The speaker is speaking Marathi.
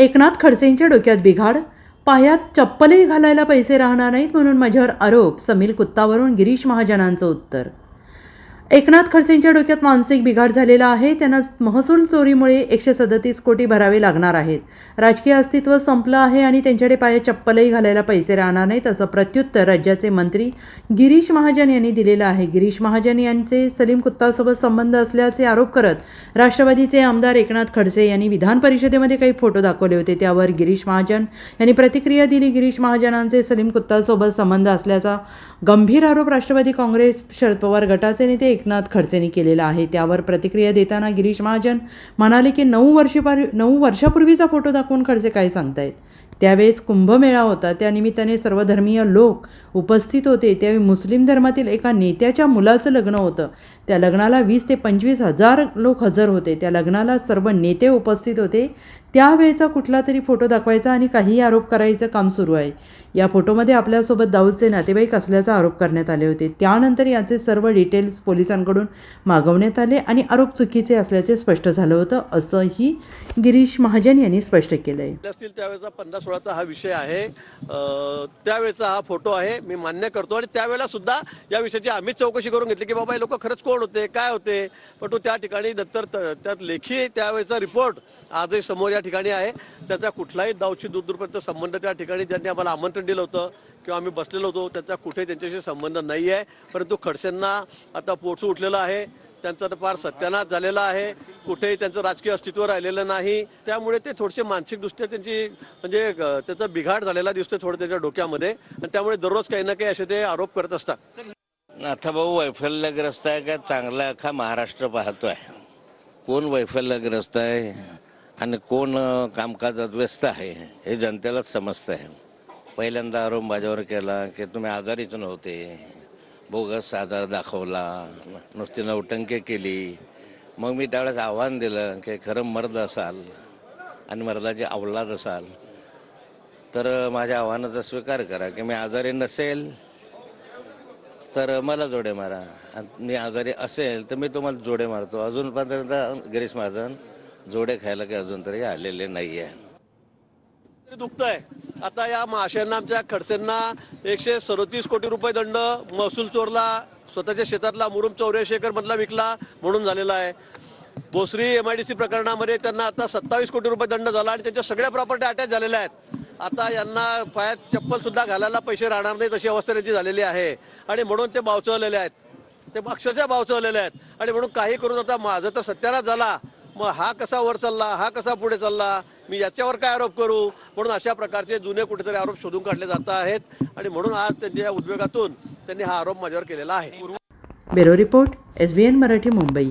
एकनाथ खडसेंच्या डोक्यात बिघाड पायात चप्पलही घालायला पैसे राहणार नाहीत म्हणून माझ्यावर आरोप समील कुत्तावरून गिरीश महाजनांचं उत्तर. एकनाथ खडसेंच्या डोक्यात मानसिक बिघाड झालेला आहे. त्यांना महसूल चोरीमुळे एकशे सदतीस कोटी भरावे लागणार आहेत. राजकीय अस्तित्व संपलं आहे आणि त्यांच्याकडे पायात चप्पलही घालायला पैसे राहणार नाहीत असं प्रत्युत्तर राज्याचे मंत्री गिरीश महाजन यांनी दिलेलं आहे. गिरीश महाजन यांचे सलीम कुत्तासोबत संबंध असल्याचे आरोप करत राष्ट्रवादीचे आमदार एकनाथ खडसे यांनी विधान परिषदेमध्ये काही फोटो दाखवले होते. त्यावर गिरीश महाजन यांनी प्रतिक्रिया दिली. गिरीश महाजनांचे सलीम कुत्तासोबत संबंध असल्याचा गंभीर आरोप राष्ट्रवादी काँग्रेस शरद पवार गटाचे नेते एकनाथ खडसेंनी केलेला आहे. त्यावर प्रतिक्रिया देताना गिरीश महाजन म्हणाले की नऊ वर्षीपार नऊ वर्षापूर्वीचा फोटो दाखवून खडसे काय सांगतायत? त्यावेळेस कुंभमेळा होता. त्या निमित्ताने सर्वधर्मीय लोक उपस्थित होते. त्यावेळी मुस्लिम धर्मातील एका नेत्याच्या मुलाचं लग्न होतं. त्या लग्नाला वीस ते पंचवीस हजार लोक हजर होते. त्या लग्नाला सर्व नेते उपस्थित होते. त्यावेळेचा कुठला तरी फोटो दाखवायचा आणि काही आरोप करायचं काम सुरू आहे. या फोटोमध्ये आपल्यासोबत दाऊदचे नातेवाईक असल्याचा आरोप करण्यात आले होते. त्यानंतर याचे सर्व डिटेल्स पोलिसांकडून मागवण्यात आले आणि आरोप चुकीचे असल्याचे स्पष्ट झालं होतं असंही गिरीश महाजन यांनी स्पष्ट केलं आहे पंधरा सोळाचा हा विषय आहे. त्यावेळेचा हा फोटो आहे मी मान्य करतो. आणि त्यावेळेला सुद्धा या विषयाची आम्हीच चौकशी करून घेतली की बाबा हे लोक खरंच कोण होते काय होते? पण तो त्या ठिकाणी नंतर त- त्यात लेखी त्यावेळेचा रिपोर्ट आजही समोर या ठिकाणी आहे. त्याचा कुठलाही दावची दूरदूरपर्यंत संबंध त्या ठिकाणी ज्यांनी आम्हाला आमंत्रण दिलं होतं किंवा आम्ही बसलेलो होतो त्याचा कुठे त्यांच्याशी संबंध नाही आहे परंतु खडसेंना आता पोटसू उठलेलं आहे. त्यांचा तर फार सत्यानाश झालेला आहे. कुठेही त्यांचं राजकीय अस्तित्व राहिलेलं नाही. त्यामुळे ते थोडेसे मानसिकदृष्ट्या त्यांची म्हणजे त्याचा बिघाड झालेला दिसतोय थोडं त्याच्या डोक्यामध्ये. आणि त्यामुळे दररोज काही ना काही असे ते आरोप करत असतात. नाथाभाऊ वैफल्यग्रस्त आहे का? चांगला अख्खा महाराष्ट्र पाहतोय. कोण वैफल्यग्रस्त आहे? आणि कोण कामकाजात व्यस्त आहे? हे जनतेलाच समजतं आहे पहिल्यांदा आरोप माझ्यावर केला की तुम्ही आजारीच नव्हते. बोगस आधार दाखवला नुसती नौटंकी केली. मग मी त्यावेळेस आव्हान दिलं की खरं मर्द असाल आणि मर्दाची अवलाद असाल तर माझ्या आव्हानाचा स्वीकार करा की मी आजारी नसेल तर मला जोडे मारा. मी आजारी असेल तर मी तुम्हाला जोडे मारतो. अजूनपर्यंत गिरीश महाजन जोडे खायला काही अजून तरी आलेले नाही आहे दुखत आहे आता या महाशयांना आमच्या खडसेंना एकशे सदोतीस कोटी रुपये दंड महसूल चोरला स्वतःच्या शेतातला मुरुम चौऱ्याऐंशी एकर मधला विकला म्हणून झालेला आहे. Bhosari M I D C प्रकरणामध्ये त्यांना आता सत्तावीस कोटी रुपये दंड झाला आणि त्यांच्या सगळ्या प्रॉपर्टी अटॅच झालेल्या आहेत. आता यांना पायात चप्पल सुद्धा घालायला पैसे राहणार नाहीत अशी अवस्था त्यांची झालेली आहे. आणि म्हणून ते बावचवलेले आहेत. ते अक्षरशः बावचवलेले आहेत. आणि म्हणून काही करून आता माझं तर सत्यानाश झाला. मग हा कसा वर चालला हा कसा पुढे चालला मी याच्यावर काय आरोप करू? म्हणून अशा प्रकारचे जुने कुठेतरी आरोप शोधून काढले जात आहेत. आणि म्हणून आज त्यांच्या उद्वेगातून त्यांनी हा आरोप माझ्यावर केलेला आहे. Bureau report S B N Marathi Mumbai.